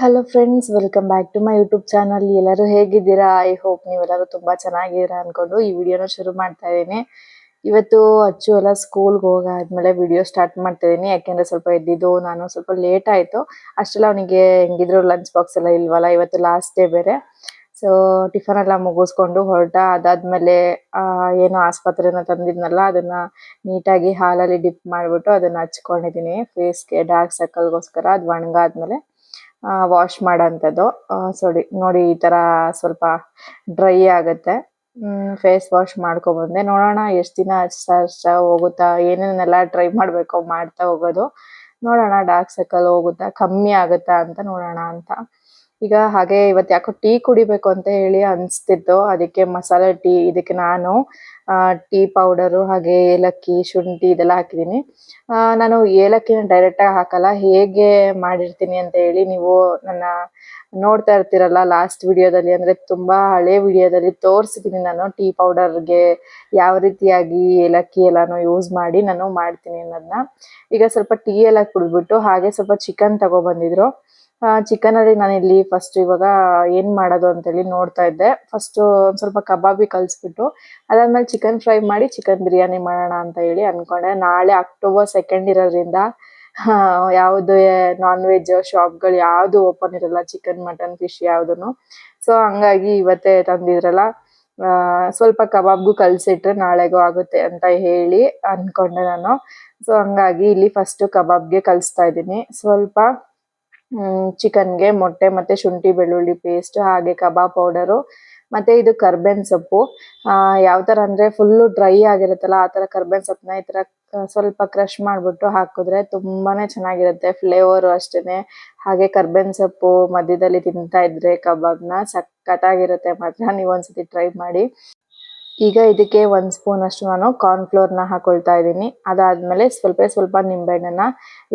Hello friends welcome back to my YouTube channel ಎಲ್ಲರೂ ಹೇಗಿದ್ದೀರಾ? I hope ನೀವೆಲ್ಲರೂ ತುಂಬಾ ಚೆನ್ನಾಗಿದ್ದೀರಾ ಅಂದ್ಕೊಂಡು ಈ ವಿಡಿಯೋನ ಶುರು ಮಾಡ್ತಾ ಇದ್ದೀನಿ. ಇವತ್ತು ಅಚ್ಚು ಎಲ್ಲ ಸ್ಕೂಲ್ಗೆ ಹೋಗಾದ್ಮೇಲೆ ವಿಡಿಯೋ ಸ್ಟಾರ್ಟ್ ಮಾಡ್ತಾ ಇದೀನಿ ಯಾಕೆಂದ್ರೆ ಸ್ವಲ್ಪ ಎದ್ದಿದ್ದು, ನಾನು ಸ್ವಲ್ಪ ಲೇಟ್ ಆಯಿತು. ಅಷ್ಟೆಲ್ಲ ಅವನಿಗೆ ಹೆಂಗಿದ್ರು ಲಂಚ್ ಬಾಕ್ಸ್ ಎಲ್ಲ ಇಲ್ವಲ್ಲ, ಇವತ್ತು ಲಾಸ್ಟ್ ಡೇ ಬೇರೆ. ಸೊ ಟಿಫನ್ ಎಲ್ಲ ಮುಗಿಸ್ಕೊಂಡು ಹೊರಟ, ಅದಾದ್ಮೇಲೆ ಏನು ಆಸ್ಪತ್ರೆನ ತಂದಿದ್ನಲ್ಲ, ಅದನ್ನ ನೀಟಾಗಿ ಹಾಲಲ್ಲಿ ಡಿಪ್ ಮಾಡಿಬಿಟ್ಟು ಅದನ್ನ ಹಚ್ಕೊಂಡಿದ್ದೀನಿ. ಫೇಸ್ಗೆ ಡಾರ್ಕ್ ಸರ್ಕಲ್ಗೋಸ್ಕರ ಅದು ಒಣಗಾದ್ಮೇಲೆ. ವಾಶ್ ಮಾಡೋಂಥದ್ದು. ಸಾರಿ ನೋಡಿ ಈ ತರ ಸ್ವಲ್ಪ ಡ್ರೈ ಆಗುತ್ತೆ. ಫೇಸ್ ವಾಶ್ ಮಾಡ್ಕೊಬಂದೆ. ನೋಡೋಣ ಎಷ್ಟು ದಿನ ಹಚ್ತಾ ಹಚ್ತಾ ಹೋಗುತ್ತಾ, ಏನೇನೆಲ್ಲ ಟ್ರೈ ಮಾಡಬೇಕು ಮಾಡ್ತಾ ಹೋಗೋದು. ನೋಡೋಣ ಡಾರ್ಕ್ ಸರ್ಕಲ್ ಹೋಗುತ್ತಾ, ಕಮ್ಮಿ ಆಗುತ್ತಾ ಅಂತ ನೋಡೋಣ ಅಂತ. ಈಗ ಹಾಗೆ ಇವತ್ತು ಯಾಕೋ ಟೀ ಕುಡಿಬೇಕು ಅಂತ ಹೇಳಿ ಅನ್ಸ್ತಿತ್ತು. ಅದಕ್ಕೆ ಮಸಾಲೆ ಟೀ, ಇದಕ್ಕೆ ನಾನು ಟೀ ಪೌಡರು, ಹಾಗೆ ಏಲಕ್ಕಿ, ಶುಂಠಿ ಇದೆಲ್ಲ ಹಾಕಿದ್ದೀನಿ. ನಾನು ಏಲಕ್ಕಿನ ಡೈರೆಕ್ಟ್ ಆಗಿ ಹಾಕಲ್ಲ, ಹೇಗೆ ಮಾಡಿರ್ತೀನಿ ಅಂತ ಹೇಳಿ ನೀವು ನನ್ನ ನೋಡ್ತಾ ಇರ್ತೀರಲ್ಲ ಲಾಸ್ಟ್ ವಿಡಿಯೋದಲ್ಲಿ ಅಂದ್ರೆ ತುಂಬಾ ಹಳೆ ವಿಡಿಯೋದಲ್ಲಿ ತೋರಿಸಿದೀನಿ ನಾನು ಟೀ ಪೌಡರ್ಗೆ ಯಾವ ರೀತಿಯಾಗಿ ಏಲಕ್ಕಿ ಎಲ್ಲಾನು ಯೂಸ್ ಮಾಡಿ ನಾನು ಮಾಡ್ತೀನಿ ಅನ್ನೋದನ್ನ ಈಗ ಸ್ವಲ್ಪ ಟೀ ಎಲ್ಲ ಕುಡಿದ್ಬಿಟ್ಟು ಹಾಗೆ ಸ್ವಲ್ಪ ಚಿಕನ್ ತಗೋ ಬಂದಿದ್ರು ಚಿಕನ್ ಅಲ್ಲಿ ನಾನು ಇಲ್ಲಿ ಫಸ್ಟ್ ಇವಾಗ ಏನ್ ಮಾಡೋದು ಅಂತ ಹೇಳಿ ನೋಡ್ತಾ ಇದ್ದೆ. ಫಸ್ಟ್ ಒಂದ್ ಸ್ವಲ್ಪ ಕಬಾಬಿ ಕಲ್ಸ್ಬಿಟ್ಟು ಅದಾದ್ಮೇಲೆ ಚಿಕನ್ ಫ್ರೈ ಮಾಡಿ ಚಿಕನ್ ಬಿರಿಯಾನಿ ಮಾಡೋಣ ಅಂತ ಹೇಳಿ ಅನ್ಕೊಂಡೆ. ನಾಳೆ ಅಕ್ಟೋಬರ್ ಸೆಕೆಂಡ್ ಇರೋದ್ರಿಂದ ಯಾವುದೇ ನಾನ್ ವೆಜ್ ಶಾಪ್ಗಳು ಯಾವ್ದು ಓಪನ್ ಇರಲ್ಲ ಚಿಕನ್ ಮಟನ್ ಫಿಶ್ ಯಾವ್ದು ಸೊ ಹಂಗಾಗಿ ಇವತ್ತೇ ತಂದಿದ್ರಲ್ಲ ಸ್ವಲ್ಪ ಕಬಾಬ್ಗೂ ಕಲ್ಸಿಟ್ರೆ ನಾಳೆಗೂ ಆಗುತ್ತೆ ಅಂತ ಹೇಳಿ ಅನ್ಕೊಂಡೆ ನಾನು. ಸೊ ಹಂಗಾಗಿ ಇಲ್ಲಿ ಫಸ್ಟ್ ಕಬಾಬ್ಗೆ ಕಲಿಸ್ತಾ ಇದ್ದೀನಿ. ಸ್ವಲ್ಪ ಚಿಕನ್ಗೆ ಮೊಟ್ಟೆ ಮತ್ತೆ ಶುಂಠಿ, ಬೆಳ್ಳುಳ್ಳಿ ಪೇಸ್ಟ್ ಹಾಗೆ ಕಬಾಬ್ ಪೌಡರ್ ಮತ್ತೆ ಇದು ಕರ್ಬೇನ್ ಸೊಪ್ಪು. ಆ, ಯಾವ ತರ ಅಂದ್ರೆ ಫುಲ್ಲು ಡ್ರೈ ಆಗಿರುತ್ತಲ್ಲ, ಆ ತರ ಕರ್ಬೇನ್ ಸೊಪ್ಪನ್ನ ಈ ತರ ಸ್ವಲ್ಪ ಕ್ರಷ್ ಮಾಡ್ಬಿಟ್ಟು ಹಾಕಿದ್ರೆ ತುಂಬಾನೇ ಚೆನ್ನಾಗಿರುತ್ತೆ ಫ್ಲೇವರ್ ಅಷ್ಟೇನೆ. ಹಾಗೆ ಕರ್ಬೇನ್ ಸೊಪ್ಪು ಮಧ್ಯದಲ್ಲಿ ತಿಂತಾ ಇದ್ರೆ ಕಬಾಬ್ನ ಸಖತ್ತಾಗಿರುತ್ತೆ ಮಾತ್ರ ನೀವು ಒಂದ್ಸತಿ ಟ್ರೈ ಮಾಡಿ. ಈಗ ಇದಕ್ಕೆ ಒಂದ್ ಸ್ಪೂನ್ ಅಷ್ಟು ನಾನು ಕಾರ್ನ್ ಫ್ಲೋರ್ನ ಹಾಕೊಳ್ತಾ ಇದ್ದೀನಿ. ಅದಾದ್ಮೇಲೆ ಸ್ವಲ್ಪ ಸ್ವಲ್ಪ ನಿಂಬೆಹಣ್ಣನ್ನ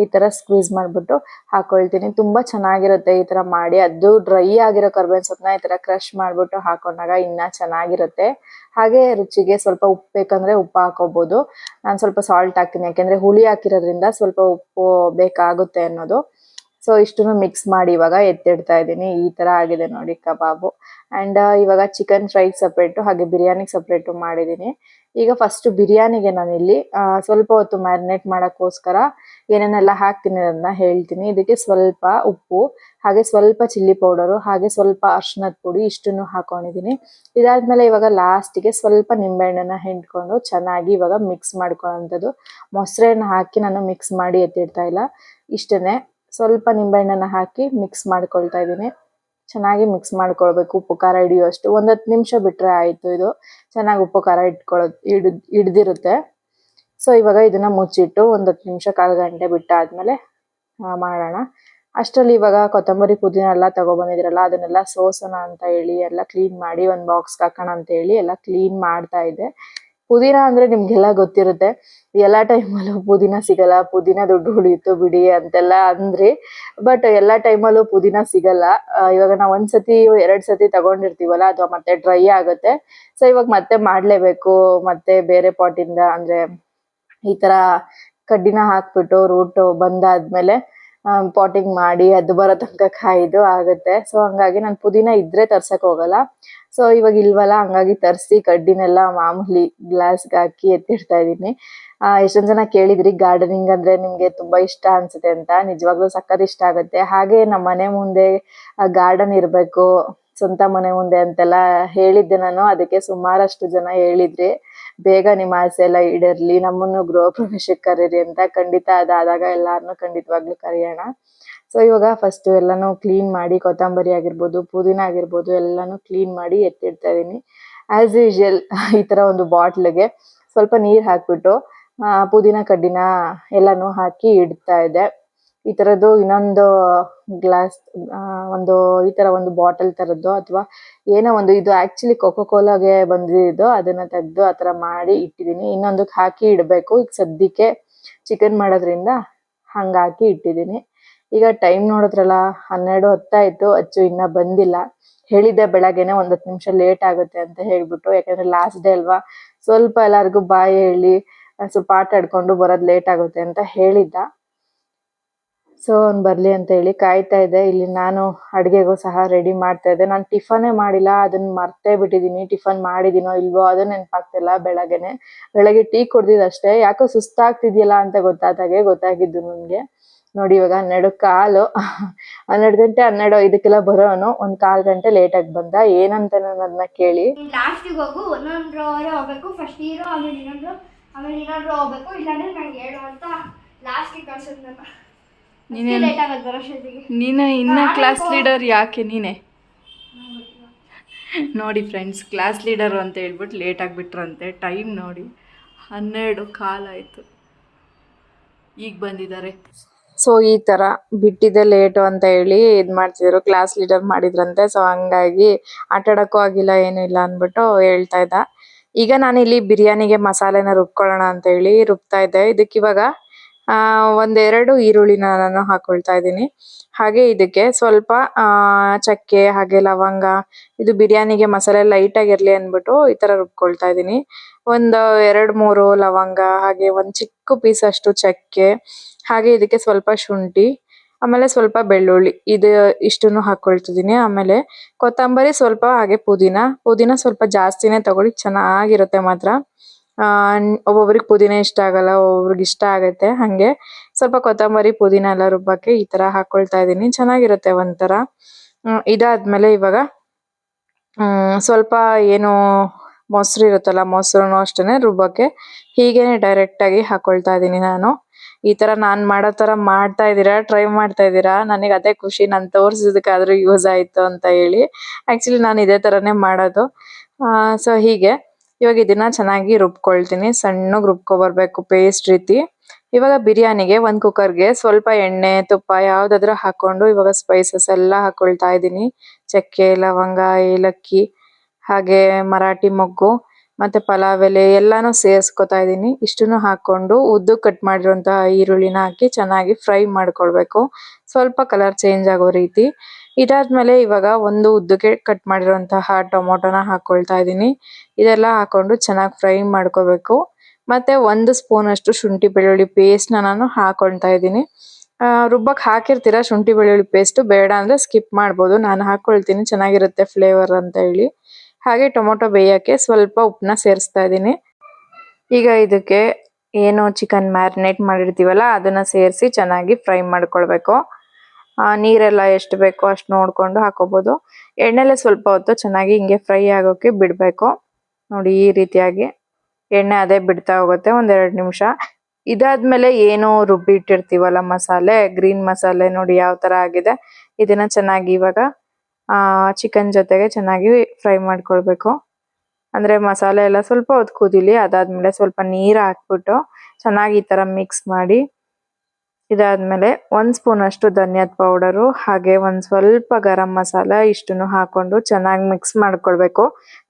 ಈ ತರ ಸ್ಕ್ವೀಸ್ ಮಾಡ್ಬಿಟ್ಟು ಹಾಕೊಳ್ತೀನಿ. ತುಂಬಾ ಚೆನ್ನಾಗಿರುತ್ತೆ ಈ ತರ ಮಾಡಿ. ಅದು ಡ್ರೈ ಆಗಿರೋ ಕರ್ಬೇವಿನ ಸೊಪ್ಪನ್ನ ಈ ತರ ಕ್ರಶ್ ಮಾಡ್ಬಿಟ್ಟು ಹಾಕೊಂಡಾಗ ಇನ್ನ ಚೆನ್ನಾಗಿರುತ್ತೆ. ಹಾಗೆ ರುಚಿಗೆ ಸ್ವಲ್ಪ ಉಪ್ಪು ಬೇಕಂದ್ರೆ ಉಪ್ಪು ಹಾಕೋಬಹುದು ನಾನು ಸ್ವಲ್ಪ ಸಾಲ್ಟ್ ಹಾಕ್ತೀನಿ. ಯಾಕೆಂದ್ರೆ ಹುಳಿ ಹಾಕಿರೋದ್ರಿಂದ ಸ್ವಲ್ಪ ಉಪ್ಪು ಬೇಕಾಗುತ್ತೆ ಅನ್ನೋದು. ಸೊ ಇಷ್ಟನ್ನು ಮಿಕ್ಸ್ ಮಾಡಿ ಇವಾಗ ಎತ್ತಿಡ್ತಾ ಇದ್ದೀನಿ. ಈ ತರ ಆಗಿದೆ ನೋಡಿ ಕಬಾಬು. ಅಂಡ್ ಇವಾಗ ಚಿಕನ್ ಫ್ರೈ ಸಪ್ರೇಟು ಹಾಗೆ ಬಿರಿಯಾನಿಗೆ ಸಪ್ರೇಟು ಮಾಡಿದ್ದೀನಿ. ಈಗ ಫಸ್ಟ್ ಬಿರಿಯಾನಿಗೆ ನಾನಿಲ್ಲಿ ಇಲ್ಲಿ ಸ್ವಲ್ಪ ಹೊತ್ತು ಮ್ಯಾರಿನೇಟ್ ಮಾಡೋಕ್ಕೋಸ್ಕರ ಏನೇನೆಲ್ಲ ಹಾಕ್ತೀನಿ ಅದನ್ನ ಹೇಳ್ತೀನಿ. ಇದಕ್ಕೆ ಸ್ವಲ್ಪ ಉಪ್ಪು, ಹಾಗೆ ಸ್ವಲ್ಪ ಚಿಲ್ಲಿ ಪೌಡರು ಹಾಗೆ ಸ್ವಲ್ಪ ಅರ್ಶಿನದ ಪುಡಿ ಇಷ್ಟನ್ನು ಹಾಕೊಂಡಿದ್ದೀನಿ. ಇದಾದ್ಮೇಲೆ ಇವಾಗ ಲಾಸ್ಟಿಗೆ ಸ್ವಲ್ಪ ನಿಂಬೆಹಣ್ಣನ್ನು ಹಿಂಡ್ಕೊಂಡು ಚೆನ್ನಾಗಿ ಇವಾಗ ಮಿಕ್ಸ್ ಮಾಡ್ಕೊಳ್ಳೋಂಥದ್ದು. ಮೊಸರನ್ನ ಹಾಕಿ ನಾನು ಮಿಕ್ಸ್ ಮಾಡಿ ಎತ್ತಿಡ್ತಾ ಇಲ್ಲ. ಇಷ್ಟನ್ನೇ. ಸ್ವಲ್ಪ ನಿಂಬೆಹಣ್ಣನ್ನ ಹಾಕಿ ಮಿಕ್ಸ್ ಮಾಡ್ಕೊಳ್ತಾ ಇದ್ದೀನಿ. ಚೆನ್ನಾಗಿ ಮಿಕ್ಸ್ ಮಾಡ್ಕೊಳ್ಬೇಕು ಉಪ್ಪು, ಖಾರ ಹಿಡಿಯುವಷ್ಟು ಒಂದು ಹತ್ತು ನಿಮಿಷ ಬಿಟ್ಟರೆ ಆಯಿತು ಇದು. ಚೆನ್ನಾಗಿ ಉಪ್ಪು, ಖಾರ ಇಟ್ಕೊಳ್ಳೋದು ಹಿಡ್, ಹಿಡ್ದಿರುತ್ತೆ. ಸೊ ಇವಾಗ ಇದನ್ನ ಮುಚ್ಚಿಟ್ಟು ಒಂದು ಹತ್ತು ನಿಮಿಷ ಕಾಲು ಗಂಟೆ ಬಿಟ್ಟಾದಮೇಲೆ ಮಾಡೋಣ. ಅಷ್ಟರಲ್ಲಿ ಇವಾಗ ಕೊತ್ತಂಬರಿ ಪುದೀನ ಎಲ್ಲ ತೊಗೊಬಂದಿದ್ರಲ್ಲ, ಅದನ್ನೆಲ್ಲ ಸೋಸೋಣ ಅಂತ ಹೇಳಿ, ಎಲ್ಲ ಕ್ಲೀನ್ ಮಾಡಿ ಒಂದು ಬಾಕ್ಸ್ ಹಾಕೋಣ ಅಂತ ಹೇಳಿ ಎಲ್ಲ ಕ್ಲೀನ್ ಮಾಡ್ತಾ ಇದ್ದೆ. ಪುದೀನ ಅಂದ್ರೆ ನಿಮ್ಗೆಲ್ಲ ಗೊತ್ತಿರುತ್ತೆ. ಎಲ್ಲಾ ಟೈಮಲ್ಲೂ ಪುದೀನ ಸಿಗಲ್ಲ, ಪುದೀನ ದುಡ್ಡು ಉಳಿಯಿತು ಬಿಡಿ ಅಂತೆಲ್ಲ ಅಂದ್ರಿ ಬಟ್ ಎಲ್ಲಾ ಟೈಮಲ್ಲೂ ಪುದೀನ ಸಿಗಲ್ಲ. ಇವಾಗ ನಾವ್ ಒಂದ್ಸತಿ, ಎರಡ್ ಸತಿ ತಗೊಂಡಿರ್ತೀವಲ್ಲ, ಅದು ಮತ್ತೆ ಡ್ರೈ ಆಗುತ್ತೆ. ಸೊ ಇವಾಗ ಮತ್ತೆ ಮಾಡ್ಲೇಬೇಕು, ಮತ್ತೆ ಬೇರೆ ಪಾಟಿಂದ ಅಂದ್ರೆ ಈ ತರ ಕಡ್ಡಿನ ಹಾಕ್ಬಿಟ್ಟು ರೂಟ್ ಬಂದಾದ್ಮೇಲೆ ಪಾಟಿಂಗ್ ಮಾಡಿ, ಅದು ಬರೋ ತನಕ ಕಾಯ್ದು ಆಗುತ್ತೆ. ಸೊ ಹಂಗಾಗಿ ನಾನು ಪುದೀನ ಇದ್ರೆ ತರ್ಸಕ್ ಹೋಗಲ್ಲ. ಸೊ ಇವಾಗ ಇಲ್ವಲ್ಲ? ಹಂಗಾಗಿ ತರಿಸಿ ಕಡ್ಡಿನೆಲ್ಲ ಮಾಮೂಲಿ ಗ್ಲಾಸ್ಗೆ ಹಾಕಿ ಎತ್ತಿಡ್ತಾ ಇದೀನಿ ಆ, ಎಷ್ಟೊಂದ್ ಜನ ಕೇಳಿದ್ರಿ ಗಾರ್ಡನಿಂಗ್ ಅಂದ್ರೆ ನಿಮಗೆ ತುಂಬಾ ಇಷ್ಟ ಅನ್ಸುತ್ತೆ ಅಂತ. ನಿಜವಾಗ್ಲೂ ಸಖತ್ ಇಷ್ಟ ಆಗುತ್ತೆ. ಹಾಗೆ ನಮ್ಮ ಮನೆ ಮುಂದೆ ಗಾರ್ಡನ್ ಇರಬೇಕು, ಸ್ವಂತ ಮನೆ ಮುಂದೆ ಅಂತೆಲ್ಲ ಹೇಳಿದ್ದೆ ನಾನು. ಅದಕ್ಕೆ ಸುಮಾರಷ್ಟು ಜನ ಹೇಳಿದ್ರಿ, ಬೇಗ ನಿಮ್ಮ ಆಸೆ ಎಲ್ಲ ಈಡೇರ್ಲಿ, ನಮ್ಮನ್ನು ಗೃಹ ಪ್ರವೇಶಕ್ಕೆ ಕರೀರಿ ಅಂತ ಖಂಡಿತ ಅದಾದಾಗ ಎಲ್ಲಾರನ್ನು ಖಂಡಿತವಾಗ್ಲೂ ಕರೆಯೋಣ. ಸೊ ಇವಾಗ ಫಸ್ಟ್ ಎಲ್ಲಾನು ಕ್ಲೀನ್ ಮಾಡಿ ಕೊತ್ತಂಬರಿ ಆಗಿರ್ಬೋದು, ಪುದೀನ ಆಗಿರ್ಬೋದು, ಎಲ್ಲಾನು ಕ್ಲೀನ್ ಮಾಡಿ ಎತ್ತಿಡ್ತಾ ಇದೀನಿ. ಆಸ್ ಯೂಶುವಲ್ ಈ ತರ ಒಂದು ಬಾಟ್ಲಿಗೆ ಸ್ವಲ್ಪ ನೀರ್ ಹಾಕ್ಬಿಟ್ಟು ಪುದೀನ ಕಡ್ಡಿನ ಎಲ್ಲಾನು ಹಾಕಿ ಇಡ್ತಾ ಇದೆ ಈ ತರದ್ದು ಇನ್ನೊಂದು ಗ್ಲಾಸ್ ಒಂದು, ಈ ತರ ಒಂದು ಬಾಟಲ್ ತರದ್ದು ಅಥವಾ ಏನೋ ಒಂದು ಇದು ಆಕ್ಚುಲಿ ಕೋಕೋ ಕೋಲಾಗೆ ಬಂದಿದ್ದು, ಅದನ್ನ ತೆಗೆದು ಆ ತರ ಮಾಡಿ ಇಟ್ಟಿದ್ದೀನಿ ಇನ್ನೊಂದಕ್ಕೆ ಹಾಕಿ ಇಡಬೇಕು. ಈಗ ಸದ್ಯಕ್ಕೆ ಚಿಕನ್ ಮಾಡೋದ್ರಿಂದ ಹಂಗ ಹಾಕಿ ಇಟ್ಟಿದ್ದೀನಿ. ಈಗ ಟೈಮ್ ನೋಡಿದ್ರಲ್ಲ, ಹನ್ನೆರಡು ಹೊತ್ತಾಯ್ತು, ಅಚ್ಚು ಇನ್ನ ಬಂದಿಲ್ಲ. ಹೇಳಿದ್ದೆ ಬೆಳಗ್ಗೆನೆ ಒಂದ್ ಹತ್ತು ನಿಮಿಷ ಲೇಟ್ ಆಗುತ್ತೆ ಅಂತ ಹೇಳ್ಬಿಟ್ಟು, ಯಾಕಂದ್ರೆ ಲಾಸ್ಟ್ ಡೇ ಅಲ್ವಾ? ಸ್ವಲ್ಪ ಎಲ್ಲರಿಗೂ ಬಾಯ್ ಹೇಳಿ, ಸ್ವಲ್ಪ ಆಟ ಆಡ್ಕೊಂಡು ಬರೋದು ಲೇಟ್ ಆಗುತ್ತೆ ಅಂತ ಹೇಳಿದ್ದ. ಸೊ ಅವ್ನು ಬರಲಿ ಅಂತ ಹೇಳಿ ಕಾಯ್ತಾ ಇದ್ದೆ. ಇಲ್ಲಿ ನಾನು ಅಡುಗೆಗೂ ಸಹ ರೆಡಿ ಮಾಡ್ತಾ ಇದ್ದೆ. ನಾನು ಟಿಫನೇ ಮಾಡಿಲ್ಲ. ಅದನ್ನ ಮರ್ತೇ ಬಿಟ್ಟಿದ್ದೀನಿ ಟಿಫನ್ ಮಾಡಿದ್ದೀನೋ ಇಲ್ವೋ ಅದು ನೆನಪಾಗ್ತಿಲ್ಲ ಬೆಳಗ್ಗೆನೆ. ಬೆಳಗ್ಗೆ ಟೀ ಕುಡ್ದಿದ್ದು ಅಷ್ಟೇ ಯಾಕೋ ಸುಸ್ತಾಗ್ತಿದ್ಯಲ್ಲ ಅಂತ ಗೊತ್ತಾದಾಗೆ ಗೊತ್ತಾಗಿದ್ದು ನನಗೆ. ನೋಡಿ ಇವಾಗ ಹನ್ನೆರಡು ಕಾಲು. ಹನ್ನೆರಡು ಗಂಟೆ ಹನ್ನೆರಡು ಐದಕ್ಕೆಲ್ಲ ಬರೋನು. ಒಂದು ಕಾಲು ಗಂಟೆ ಲೇಟಾಗಿ ಬಂದ. ಏನಂತ ನಾನು ಕೇಳಿ. ಲಾಸ್ಟಿಗೆ ಹೋಗು. ಒಂದೊಂದು ಹೋಗ್ಬೇಕು. ಫಸ್ಟ್ ಹೀರೋ ಆಮೇಲೆ ಇನ್ನೊಂದು ಆಮೇಲೆ ಇನ್ನೊಂದು ಹೋಗ್ಬೇಕು. ಇಲ್ಲಾಂದ್ರೆ ನಂಗೆ ಅಂತ ನೀನೇ ಲೇಟ್ ಆಗೋದು ಬರೋಷ್ಟೊತ್ತಿಗೆ ನೀನು ಇನ್ನ ಕ್ಲಾಸ್ ಲೀಡರ್ ಯಾಕೆ ನೀನೆ? ನೋಡಿ ಫ್ರೆಂಡ್ಸ್ ಕ್ಲಾಸ್ ಲೀಡರ್ ಅಂತ ಹೇಳ್ಬಿಟ್ಟು ಲೇಟ್ ಆಗಿಬಿಟ್ರಂತೆ. ಟೈಮ್ ನೋಡಿ. ಹನ್ನೆರಡು ಕಾಲಾಯಿತು ಈಗ ಬಂದಿದ್ದಾರೆ. ಸೊ ಈ ಥರ ಬಿಟ್ಟಿದ್ದೆ ಲೇಟು ಅಂತ ಹೇಳಿ ಇದು ಮಾಡ್ತಿದ್ರು. ಕ್ಲಾಸ್ ಲೀಡರ್ ಮಾಡಿದ್ರಂತೆ. ಸೊ ಹಂಗಾಗಿ ಆಟ ಆಡಕ್ಕೂ ಆಗಿಲ್ಲ ಏನೂ ಇಲ್ಲ ಅಂದ್ಬಿಟ್ಟು ಹೇಳ್ತಾ ಇದ್ದ. ಈಗ ನಾನು ಇಲ್ಲಿ ಬಿರಿಯಾನಿಗೆ ಮಸಾಲೆನ ರುಬ್ಕೊಳ್ಳೋಣ ಅಂತ ಹೇಳಿ ರುಬ್ತಾ ಇದ್ದೆ. ಇದಕ್ಕೆ ಇವಾಗ ಆ, ಒಂದೆರಡು ಈರುಳ್ಳಿನ ನಾನು ಹಾಕೊಳ್ತಾ ಇದ್ದೀನಿ. ಹಾಗೆ ಇದಕ್ಕೆ ಸ್ವಲ್ಪ ಚಕ್ಕೆ, ಹಾಗೆ ಲವಂಗ, ಇದು ಬಿರಿಯಾನಿಗೆ ಮಸಾಲೆ ಲೈಟ್ ಆಗಿರ್ಲಿ ಅಂದ್ಬಿಟ್ಟು ಈ ತರ ರುಬ್ಕೊಳ್ತಾ ಇದ್ದೀನಿ. ಒಂದು ಎರಡ್ ಮೂರು ಲವಂಗ, ಹಾಗೆ ಒಂದ್ ಚಿಕ್ಕ ಪೀಸ್ ಅಷ್ಟು ಚಕ್ಕೆ, ಹಾಗೆ ಇದಕ್ಕೆ ಸ್ವಲ್ಪ ಶುಂಠಿ, ಆಮೇಲೆ ಸ್ವಲ್ಪ ಬೆಳ್ಳುಳ್ಳಿ, ಇದು ಇಷ್ಟನ್ನು ಹಾಕೊಳ್ತಿದ್ದೀನಿ. ಆಮೇಲೆ ಕೊತ್ತಂಬರಿ ಸ್ವಲ್ಪ ಹಾಗೆ ಪುದೀನ ಪುದೀನ ಸ್ವಲ್ಪ ಜಾಸ್ತಿನೇ ತಗೊಳ್ಳಿ, ಚೆನ್ನಾಗಿರುತ್ತೆ ಮಾತ್ರ. ಆ ಒಬ್ಬೊಬ್ರಿಗೆ ಪುದೀನ ಇಷ್ಟ ಆಗಲ್ಲ ಒಬ್ಬೊಬ್ರಿಗೆ ಇಷ್ಟ ಆಗುತ್ತೆ ಹಂಗೆ ಸ್ವಲ್ಪ ಕೊತ್ತಂಬರಿ ಪುದೀನ ಎಲ್ಲ ರುಬ್ಬಕ್ಕೆ ಈ ತರ ಹಾಕೊಳ್ತಾ ಇದೀನಿ ಚೆನ್ನಾಗಿರುತ್ತೆ ಹ್ಮ್, ಇದಾದ್ಮೇಲೆ ಇವಾಗ ಹ್ಮ್ ಸ್ವಲ್ಪ ಏನು ಮೊಸರು ಇರುತ್ತಲ್ಲ ಮೊಸರುನು ಅಷ್ಟೇನೆ ರುಬ್ಬಕ್ಕೆ ಹೀಗೇನೆ ಡೈರೆಕ್ಟ್ ಆಗಿ ಹಾಕೊಳ್ತಾ ಇದೀನಿ ನಾನು. ಈ ತರ ನಾನ್ ಮಾಡೋ ತರ ಮಾಡ್ತಾ ಇದೀರಾ ಟ್ರೈ ಮಾಡ್ತಾ ಇದೀರಾ ನನಗೆ ಅದೇ ಖುಷಿ ನಾನು ತೋರ್ಸಿದಕ್ಕಾದ್ರೂ ಯೂಸ್ ಆಯ್ತು ಅಂತ ಹೇಳಿ. ಆಕ್ಚುಲಿ ನಾನು ಇದೇ ತರನೇ ಮಾಡೋದು. ಸೊ ಹೀಗೆ. ಇವಾಗ ಇದನ್ನ ಚೆನ್ನಾಗಿ ರುಬ್ಕೊಳ್ತೀನಿ. ಸಣ್ಣಗೆ ರುಬ್ಕೊಬರ್ಬೇಕು ಪೇಸ್ಟ್ ರೀತಿ. ಇವಾಗ ಬಿರಿಯಾನಿಗೆ ಒಂದು ಕುಕ್ಕರ್ಗೆ ಸ್ವಲ್ಪ ಎಣ್ಣೆ, ತುಪ್ಪ ಯಾವುದಾದ್ರು ಹಾಕೊಂಡು ಇವಾಗ ಸ್ಪೈಸಸ್ ಎಲ್ಲ ಹಾಕೊಳ್ತಾ ಇದೀನಿ ಚಕ್ಕೆ, ಲವಂಗ, ಏಲಕ್ಕಿ, ಹಾಗೆ ಮರಾಠಿ ಮೊಗ್ಗು ಮತ್ತೆ ಪಲಾವ್ ಎಲೆ ಎಲ್ಲಾನು ಸೇರಿಸ್ಕೊತಾ ಇದೀನಿ ಇಷ್ಟನ್ನು ಹಾಕೊಂಡು ಉದ್ದು ಕಟ್ ಮಾಡಿರುವಂತಹ ಈರುಳ್ಳಿನ ಹಾಕಿ ಚೆನ್ನಾಗಿ ಫ್ರೈ ಮಾಡ್ಕೊಳ್ಬೇಕು. ಸ್ವಲ್ಪ ಕಲರ್ ಚೇಂಜ್ ಆಗೋ ರೀತಿ. ಇದಾದ್ಮೇಲೆ ಇವಾಗ ಒಂದು ಉದ್ದಕ್ಕೆ ಕಟ್ ಮಾಡಿರುವಂತಹ ಟೊಮೊಟೊನ ಹಾಕೊಳ್ತಾ ಇದೀನಿ. ಇದೆಲ್ಲ ಹಾಕೊಂಡು ಚೆನ್ನಾಗಿ ಫ್ರೈ ಮಾಡ್ಕೋಬೇಕು. ಮತ್ತೆ ಒಂದು ಸ್ಪೂನ್ ಅಷ್ಟು ಶುಂಠಿ ಬೆಳ್ಳುಳ್ಳಿ ಪೇಸ್ಟ್ನ ನಾನು ಹಾಕೊಳ್ತಾ ಇದ್ದೀನಿ ರುಬ್ಬಕ್ಕೆ ರುಬ್ಬಕ್ ಹಾಕಿರ್ತೀರಾ ಶುಂಠಿ ಬೆಳ್ಳುಳ್ಳಿ ಪೇಸ್ಟ್ ಬೇಡ ಅಂದ್ರೆ ಸ್ಕಿಪ್ ಮಾಡ್ಬೋದು. ನಾನು ಹಾಕೊಳ್ತೀನಿ, ಚೆನ್ನಾಗಿರುತ್ತೆ ಫ್ಲೇವರ್ ಅಂತ ಹೇಳಿ. ಹಾಗೆ ಟೊಮೊಟೊ ಬೇಯಕ್ಕೆ ಸ್ವಲ್ಪ ಉಪ್ಪನ್ನ ಸೇರಿಸ್ತಾ ಇದ್ದೀನಿ ಈಗ ಇದಕ್ಕೆ ಏನು ಚಿಕನ್ ಮ್ಯಾರಿನೇಟ್ ಮಾಡಿರ್ತೀವಲ್ಲ, ಅದನ್ನ ಸೇರಿಸಿ ಚೆನ್ನಾಗಿ ಫ್ರೈ ಮಾಡ್ಕೊಳ್ಬೇಕು. ಆ, ನೀರೆಲ್ಲ ಎಷ್ಟು ಬೇಕೋ ಅಷ್ಟು ನೋಡ್ಕೊಂಡು ಹಾಕೋಬಹುದು ಎಣ್ಣೆಲೆ ಸ್ವಲ್ಪ ಹೊತ್ತು ಚೆನ್ನಾಗಿ ಹಿಂಗೆ ಫ್ರೈ ಆಗೋಕೆ ಬಿಡ್ಬೇಕು. ನೋಡಿ ಈ ರೀತಿಯಾಗಿ ಎಣ್ಣೆ ಅದೇ ಬಿಡ್ತಾ ಹೋಗುತ್ತೆ ಒಂದೆರಡು ನಿಮಿಷ. ಇದಾದ್ಮೇಲೆ ಏನು ರುಬ್ಬಿ ಇಟ್ಟಿರ್ತೀವಲ್ಲ ಮಸಾಲೆ ಗ್ರೀನ್ ಮಸಾಲೆ ನೋಡಿ ಯಾವ ತರ ಆಗಿದೆ. ಇದನ್ನ ಚೆನ್ನಾಗಿ ಇವಾಗ ಆ ಚಿಕನ್ ಜೊತೆಗೆ ಚೆನ್ನಾಗಿ ಫ್ರೈ ಮಾಡ್ಕೊಳ್ಬೇಕು. ಅಂದ್ರೆ ಮಸಾಲೆ ಎಲ್ಲ ಸ್ವಲ್ಪ ಹೊತ್ತು ಕುದಿಲಿ ಅದಾದ್ಮೇಲೆ ಸ್ವಲ್ಪ ನೀರ್ ಹಾಕ್ಬಿಟ್ಟು ಚೆನ್ನಾಗಿ ಈ ತರ ಮಿಕ್ಸ್ ಮಾಡಿ ಇದಾದ್ಮೇಲೆ ಒಂದ್ ಸ್ಪೂನ್ ಅಷ್ಟು ಧನಿಯಾದ ಪೌಡರು, ಹಾಗೆ ಒಂದ್ ಸ್ವಲ್ಪ ಗರಂ ಮಸಾಲ ಇಷ್ಟನ್ನು ಹಾಕೊಂಡು ಚೆನ್ನಾಗಿ ಮಿಕ್ಸ್ ಮಾಡ್ಕೊಳ್ಬೇಕು.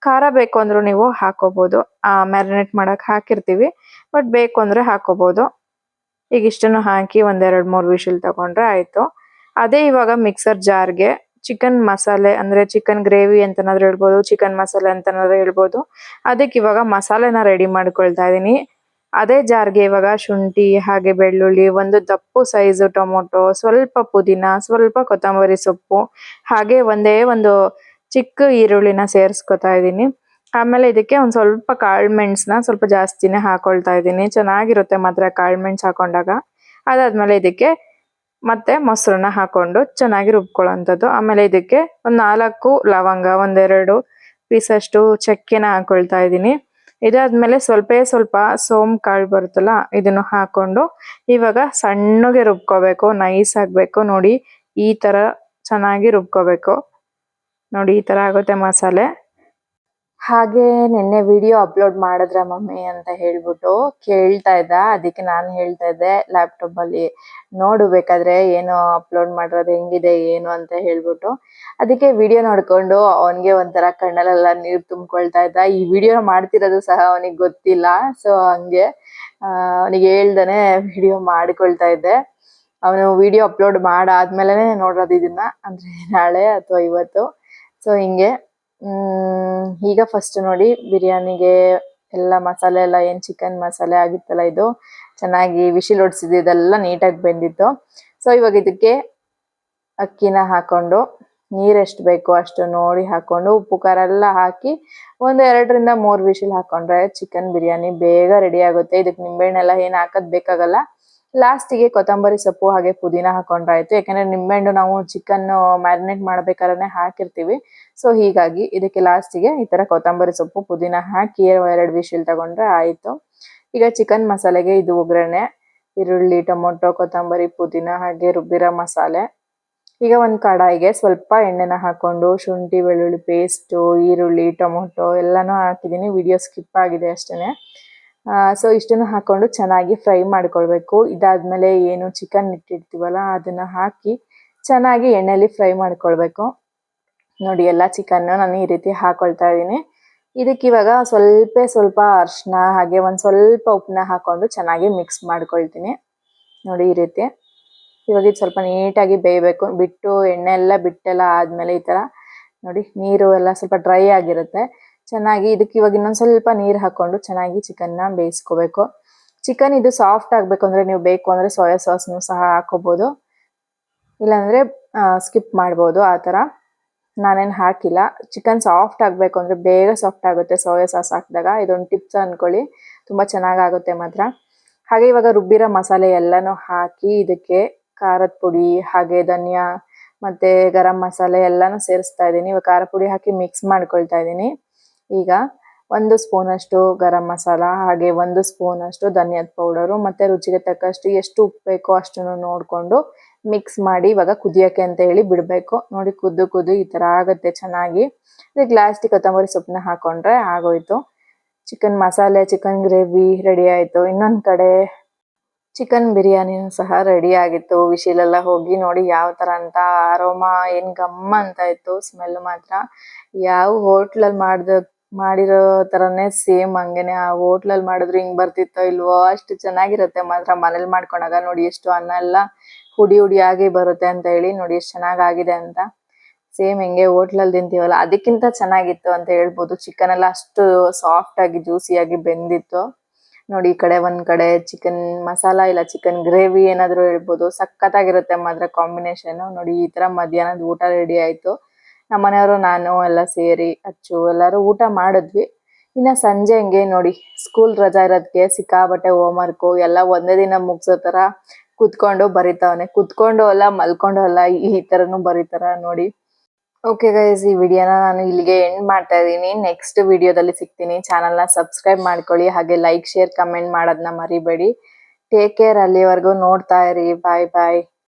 ಖಾರ ಬೇಕು ಅಂದ್ರೂ ನೀವು ಹಾಕೋಬಹುದು ಆ ಮ್ಯಾರಿನೇಟ್ ಮಾಡಕ್ ಹಾಕಿರ್ತೀವಿ ಬಟ್ ಬೇಕು ಅಂದ್ರೆ ಹಾಕೋಬಹುದು ಈಗ ಇಷ್ಟನ್ನು ಹಾಕಿ ಒಂದೆರಡು ಮೂರ್ ವಿಷಲ್ ತಗೊಂಡ್ರೆ ಆಯ್ತು. ಅದೇ ಇವಾಗ ಮಿಕ್ಸರ್ ಜಾರ್ಗೆ ಚಿಕನ್ ಮಸಾಲೆ ಅಂದ್ರೆ ಚಿಕನ್ ಗ್ರೇವಿ ಅಂತನಾದ್ರೂ ಹೇಳ್ಬೋದು ಚಿಕನ್ ಮಸಾಲೆ ಅಂತನಾದ್ರೂ ಹೇಳ್ಬೋದು. ಅದಕ್ಕೆ ಇವಾಗ ಮಸಾಲೆನ ರೆಡಿ ಮಾಡ್ಕೊಳ್ತಾ ಇದೀನಿ. ಅದೇ ಜಾರ್ಗೆ ಇವಾಗ ಶುಂಠಿ ಹಾಗೆ ಬೆಳ್ಳುಳ್ಳಿ, ಒಂದು ದಪ್ಪು ಸೈಜ್ ಟೊಮೊಟೊ, ಸ್ವಲ್ಪ ಪುದೀನ, ಸ್ವಲ್ಪ ಕೊತ್ತಂಬರಿ ಸೊಪ್ಪು, ಹಾಗೆ ಒಂದೇ ಒಂದು ಚಿಕ್ಕ ಈರುಳ್ಳಿನ ಸೇರಿಸ್ಕೊತಾ ಇದ್ದೀನಿ. ಆಮೇಲೆ ಇದಕ್ಕೆ ಒಂದು ಸ್ವಲ್ಪ ಕಾಳು ಮೆಣಸನ್ನ ಸ್ವಲ್ಪ ಜಾಸ್ತಿನೇ ಹಾಕೊಳ್ತಾ ಇದ್ದೀನಿ. ಚೆನ್ನಾಗಿರುತ್ತೆ ಮಾತ್ರ ಕಾಳು ಮೆಣಸು ಹಾಕೊಂಡಾಗ. ಅದಾದ್ಮೇಲೆ ಇದಕ್ಕೆ ಮತ್ತೆ ಮೊಸರನ್ನ ಹಾಕೊಂಡು ಚೆನ್ನಾಗಿ ರುಬ್ಕೊಳ್ಳೋಂಥದ್ದು. ಆಮೇಲೆ ಇದಕ್ಕೆ ಒಂದು ನಾಲ್ಕು ಲವಂಗ, ಒಂದೆರಡು ಪೀಸಷ್ಟು ಚಕ್ಕೆನ ಹಾಕೊಳ್ತಾ ಇದೀನಿ ಇದಾದ್ಮೇಲೆ ಸ್ವಲ್ಪ ಸ್ವಲ್ಪ ಸೋಮ್ ಕಾಳು ಬರುತ್ತಲ್ಲ, ಇದನ್ನು ಹಾಕೊಂಡು ಇವಾಗ ಸಣ್ಣಗೆ ರುಬ್ಕೋಬೇಕು, ನೈಸ್ ಆಗಬೇಕು. ನೋಡಿ, ಈ ತರ ಚೆನ್ನಾಗಿ ರುಬ್ಕೋಬೇಕು. ನೋಡಿ, ಈ ತರ ಆಗುತ್ತೆ ಮಸಾಲೆ. ಹಾಗೆ ನಿನ್ನೆ ವಿಡಿಯೋ ಅಪ್ಲೋಡ್ ಮಾಡಿದ್ರ ಮಮ್ಮಿ ಅಂತ ಹೇಳ್ಬಿಟ್ಟು ಕೇಳ್ತಾ ಇದ್ದ. ಅದಕ್ಕೆ ನಾನು ಹೇಳ್ತಾ ಇದ್ದೆ ಲ್ಯಾಪ್ಟಾಪ್ ಅಲ್ಲಿ ನೋಡು ಬೇಕಾದ್ರೆ ಏನು ಅಪ್ಲೋಡ್ ಮಾಡಿರೋದು ಹೆಂಗಿದೆ, ಏನು ಅಂತ ಹೇಳ್ಬಿಟ್ಟು. ಅದಕ್ಕೆ ವಿಡಿಯೋ ನೋಡ್ಕೊಂಡು ಅವನಿಗೆ ಒಂಥರ ಕಣ್ಣಲ್ಲೆಲ್ಲ ನೀರು ತುಂಬಿಕೊಳ್ತಾ ಇದ್ದ. ಈ ವಿಡಿಯೋ ಮಾಡ್ತಿರೋದು ಸಹ ಅವನಿಗೆ ಗೊತ್ತಿಲ್ಲ. ಸೊ ಹಂಗೆ ಅವನಿಗೆ ಹೇಳ್ದೇ ವಿಡಿಯೋ ಮಾಡ್ಕೊಳ್ತಾ ಇದ್ದೆ. ಅವನು ವಿಡಿಯೋ ಅಪ್ಲೋಡ್ ಮಾಡಾದ್ಮೇಲೆ ನೋಡೋದು ಇದನ್ನ. ಅಂದ್ರೆ ನಾಳೆ ಅಥವಾ ಇವತ್ತು. ಸೊ ಹಿಂಗೆ. ಈಗ ಫಸ್ಟ್ ನೋಡಿ ಬಿರಿಯಾನಿಗೆ ಎಲ್ಲ ಮಸಾಲೆ ಎಲ್ಲ ಏನು ಚಿಕನ್ ಮಸಾಲೆ ಆಗಿತ್ತಲ್ಲ ಇದು, ಚೆನ್ನಾಗಿ ವಿಶಿಲ್ ಹೊಡ್ಸಿದ್ದು ಇದೆಲ್ಲ ನೀಟಾಗಿ ಬೆಂದಿತ್ತು. ಸೊ ಇವಾಗ ಇದಕ್ಕೆ ಅಕ್ಕಿನ ಹಾಕೊಂಡು, ನೀರ್ ಬೇಕು ಬೇಕೋ ಅಷ್ಟು ನೋಡಿ ಹಾಕೊಂಡು, ಉಪ್ಪು ಖಾರ ಎಲ್ಲ ಹಾಕಿ ಒಂದು ಎರಡರಿಂದ ಮೂರು ವಿಶಿಲ್ ಹಾಕೊಂಡ್ರೆ ಚಿಕನ್ ಬಿರಿಯಾನಿ ಬೇಗ ರೆಡಿ ಆಗುತ್ತೆ. ಇದಕ್ಕೆ ನಿಂಬೆಹಣ್ಣೆಲ್ಲ ಏನು ಹಾಕೋದು ಬೇಕಾಗಲ್ಲ. ಲಾಸ್ಟಿಗೆ ಕೊತ್ತಂಬರಿ ಸೊಪ್ಪು ಹಾಗೆ ಪುದೀನ ಹಾಕೊಂಡ್ರಾಯ್ತು ಯಾಕಂದ್ರೆ ನಿಂಬೆಹಣ್ಣು ನಾವು ಚಿಕನ್ ಮ್ಯಾರಿನೇಟ್ ಮಾಡ್ಬೇಕಾದ್ರೆ ಹಾಕಿರ್ತೀವಿ. ಸೊ ಹೀಗಾಗಿ ಇದಕ್ಕೆ ಲಾಸ್ಟಿಗೆ ಈ ತರ ಕೊತ್ತಂಬರಿ ಸೊಪ್ಪು, ಪುದೀನ ಹಾಕಿ ಎರಡು ವಿಶಿಲ್ ತಗೊಂಡ್ರೆ ಆಯ್ತು. ಈಗ ಚಿಕನ್ ಮಸಾಲೆಗೆ ಇದು ಒಗ್ಗರಣೆ, ಈರುಳ್ಳಿ, ಟೊಮೊಟೊ, ಕೊತ್ತಂಬರಿ, ಪುದೀನ ಹಾಗೆ ರುಬ್ಬಿರೋ ಮಸಾಲೆ. ಈಗ ಒಂದು ಕಡಾಯಿಗೆ ಸ್ವಲ್ಪ ಎಣ್ಣೆನ ಹಾಕೊಂಡು ಶುಂಠಿ, ಬೆಳ್ಳುಳ್ಳಿ ಪೇಸ್ಟು ಈರುಳ್ಳಿ, ಟೊಮೊಟೊ ಎಲ್ಲಾನು ಹಾಕಿದ್ದೀನಿ. ವಿಡಿಯೋ ಸ್ಕಿಪ್ ಆಗಿದೆ ಅಷ್ಟೇ ಸೊ ಇಷ್ಟನ್ನು ಹಾಕೊಂಡು ಚೆನ್ನಾಗಿ ಫ್ರೈ ಮಾಡ್ಕೊಳ್ಬೇಕು. ಇದಾದ್ಮೇಲೆ ಏನು ಚಿಕನ್ ಇಟ್ಟಿರ್ತೀವಲ್ಲ, ಅದನ್ನ ಹಾಕಿ ಚೆನ್ನಾಗಿ ಎಣ್ಣೆಲಿ ಫ್ರೈ ಮಾಡ್ಕೊಳ್ಬೇಕು. ನೋಡಿ, ಎಲ್ಲ ಚಿಕನ್ ನಾನು ಈ ರೀತಿ ಹಾಕೊಳ್ತಾ ಇದ್ದೀನಿ. ಇದಕ್ಕೆ ಇವಾಗ ಸ್ವಲ್ಪ ಸ್ವಲ್ಪ ಅರ್ಶಿನ ಹಾಗೆ ಒಂದು ಸ್ವಲ್ಪ ಉಪ್ಪನ್ನ ಹಾಕೊಂಡು ಚೆನ್ನಾಗಿ ಮಿಕ್ಸ್ ಮಾಡ್ಕೊಳ್ತೀನಿ. ನೋಡಿ, ಈ ರೀತಿ. ಇವಾಗ ಇದು ಸ್ವಲ್ಪ ನೀಟಾಗಿ ಬೇಯಬೇಕು. ಬಿಟ್ಟು ಎಣ್ಣೆ ಎಲ್ಲ ಬಿಟ್ಟೆಲ್ಲ ಆದ್ಮೇಲೆ ಈ ಥರ, ನೋಡಿ, ನೀರು ಎಲ್ಲ ಸ್ವಲ್ಪ ಡ್ರೈ ಆಗಿರುತ್ತೆ. ಚೆನ್ನಾಗಿ ಇದಕ್ಕೆ ಇವಾಗ ಇನ್ನೊಂದು ಸ್ವಲ್ಪ ನೀರು ಹಾಕೊಂಡು ಚೆನ್ನಾಗಿ ಚಿಕನ್ನ ಬೇಯಿಸ್ಕೋಬೇಕು. ಚಿಕನ್ ಇದು ಸಾಫ್ಟ್ ಆಗಬೇಕು ಅಂದ್ರೆ ನೀವು ಬೇಕು ಅಂದ್ರೆ ಸೋಯಾ ಸಾಸ್ನು ಸಹ ಹಾಕೋಬಹುದು ಇಲ್ಲಾಂದರೆ ಸ್ಕಿಪ್ ಮಾಡ್ಬೋದು ಆ ಥರ. ನಾನೇನು ಹಾಕಿಲ್ಲ. ಚಿಕನ್ ಸಾಫ್ಟ್ ಆಗಬೇಕು ಅಂದ್ರೆ ಬೇಗ ಸಾಫ್ಟ್ ಆಗುತ್ತೆ ಸೋಯಾ ಸಾಸ್ ಹಾಕಿದಾಗ. ಇದೊಂದು ಟಿಪ್ಸ್ ಅನ್ಕೊಳ್ಳಿ. ತುಂಬಾ ಚೆನ್ನಾಗಾಗುತ್ತೆ ಮಾತ್ರ. ಹಾಗೆ ಇವಾಗ ರುಬ್ಬಿರೋ ಮಸಾಲೆ ಎಲ್ಲನೂ ಹಾಕಿ ಇದಕ್ಕೆ ಖಾರದ ಪುಡಿ, ಹಾಗೆ ಧನಿಯಾ, ಮತ್ತೆ ಗರಂ ಮಸಾಲೆ ಎಲ್ಲನೂ ಸೇರಿಸ್ತಾ ಇದ್ದೀನಿ. ಇವಾಗ ಖಾರ ಪುಡಿ ಹಾಕಿ ಮಿಕ್ಸ್ ಮಾಡ್ಕೊಳ್ತಾ ಇದ್ದೀನಿ. ಈಗ ಒಂದು ಸ್ಪೂನ್ ಅಷ್ಟು ಗರಂ ಮಸಾಲ, ಹಾಗೆ ಒಂದು ಸ್ಪೂನ್ ಅಷ್ಟು ಧನಿಯಾದ ಪೌಡರು, ಮತ್ತೆ ರುಚಿಗೆ ತಕ್ಕಷ್ಟು ಎಷ್ಟು ಉಪ್ಪು ಬೇಕೋ ಅಷ್ಟನ್ನು ನೋಡಿಕೊಂಡು ಮಿಕ್ಸ್ ಮಾಡಿ ಇವಾಗ ಕುದಿಯೋಕ್ಕೆ ಅಂತ ಹೇಳಿ ಬಿಡಬೇಕು. ನೋಡಿ ಕುದ್ದು ಕುದ್ದು ಈ ಥರ ಆಗುತ್ತೆ ಚೆನ್ನಾಗಿ. ಇದಕ್ಕೆ ಲಾಸ್ಟಿಗೆ ಕೊತ್ತಂಬರಿ ಸೊಪ್ಪನ್ನ ಹಾಕೊಂಡ್ರೆ ಆಗೋಯ್ತು. ಚಿಕನ್ ಮಸಾಲೆ ಚಿಕನ್ ಗ್ರೇವಿ ರೆಡಿ ಆಯಿತು. ಇನ್ನೊಂದು ಕಡೆ ಚಿಕನ್ ಬಿರಿಯಾನಿನೂ ಸಹ ರೆಡಿ ಆಗಿತ್ತು. ವಿಶಿಲೆಲ್ಲ ಹೋಗಿ ನೋಡಿ ಯಾವ ಥರ ಅಂತ ಅರೋಮಾ ಏನು ಗಮ್ಮ ಅಂತ ಇತ್ತು. ಸ್ಮೆಲ್ ಮಾತ್ರ. ಯಾವ ಹೋಟ್ಲಲ್ಲಿ ಮಾಡ್ದ ಮಾಡಿರೋ ತರನೇ ಸೇಮ್ ಹಂಗೇನೆ. ಆ ಹೋಟ್ಲಲ್ಲಿ ಮಾಡಿದ್ರು ಹಿಂಗ್ ಬರ್ತಿತ್ತೋ ಇಲ್ವೋ ಅಷ್ಟು ಚೆನ್ನಾಗಿರುತ್ತೆ ಮಾತ್ರ ಮನೇಲಿ ಮಾಡ್ಕೊಂಡಾಗ. ನೋಡಿ ಎಷ್ಟು ಅನ್ನ ಎಲ್ಲ ಹುಡಿ ಹುಡಿಯಾಗಿ ಬರುತ್ತೆ ಅಂತ ಹೇಳಿ ನೋಡಿ ಎಷ್ಟು ಚೆನ್ನಾಗಾಗಿದೆ ಅಂತ. ಸೇಮ್ ಹೆಂಗೆ ಹೋಟ್ಲಲ್ಲಿ ತಿಂತೀವಲ್ಲ, ಅದಕ್ಕಿಂತ ಚೆನ್ನಾಗಿತ್ತು ಅಂತ ಹೇಳ್ಬೋದು. ಚಿಕನ್ ಎಲ್ಲ ಅಷ್ಟು ಸಾಫ್ಟ್ ಆಗಿ ಜ್ಯೂಸಿಯಾಗಿ ಬೆಂದಿತ್ತು. ನೋಡಿ ಈ ಕಡೆ ಒಂದ್ ಕಡೆ ಚಿಕನ್ ಮಸಾಲಾ ಇಲ್ಲ ಚಿಕನ್ ಗ್ರೇವಿ ಏನಾದ್ರು ಹೇಳ್ಬೋದು. ಸಖತ್ತಾಗಿರುತ್ತೆ ಮಾತ್ರ ಕಾಂಬಿನೇಷನ್ ನೋಡಿ ಈ ತರ ಮಧ್ಯಾಹ್ನದ ಊಟ ರೆಡಿ ಆಯ್ತು. ನಮ್ಮ ಮನೆಯವರು ನಾನು, ಎಲ್ಲ ಸೇರಿ ಅಚ್ಚು, ಎಲ್ಲರೂ ಊಟ ಮಾಡಿದ್ವಿ. ಇನ್ನ ಸಂಜೆ ಹಂಗೆ ನೋಡಿ ಸ್ಕೂಲ್ ರಜಾ ಇರೋದಕ್ಕೆ ಸಿಕ್ಕಾಬಟ್ಟೆ ಹೋಮ್ ವರ್ಕು ಎಲ್ಲ ಒಂದೇ ದಿನ ಮುಗಿಸೋ ತರ ಕುತ್ಕೊಂಡು ಬರಿತಾವನೆ. ಕುತ್ಕೊಂಡು ಅಲ್ಲ, ಮಲ್ಕೊಂಡು ಅಲ್ಲ, ಈ ತರನು ಬರೀತಾರ ನೋಡಿ. ಓಕೆ ಗೈಸ್ ಈ ವಿಡಿಯೋನ ನಾನು ಇಲ್ಲಿಗೆ ಎಂಡ್ ಮಾಡ್ತಾ ಇದ್ದೀನಿ. ನೆಕ್ಸ್ಟ್ ವಿಡಿಯೋದಲ್ಲಿ ಸಿಗ್ತೀನಿ. ಚಾನಲ್ನ ಸಬ್ಸ್ಕ್ರೈಬ್ ಮಾಡ್ಕೊಳ್ಳಿ. ಹಾಗೆ ಲೈಕ್ ಶೇರ್ ಕಮೆಂಟ್ ಮಾಡೋದನ್ನ ಮರಿಬೇಡಿ. ಟೇಕ್ ಕೇರ್ ಅಲ್ಲಿವರೆಗೂ ನೋಡ್ತಾ ಇರಿ. ಬಾಯ್ ಬಾಯ್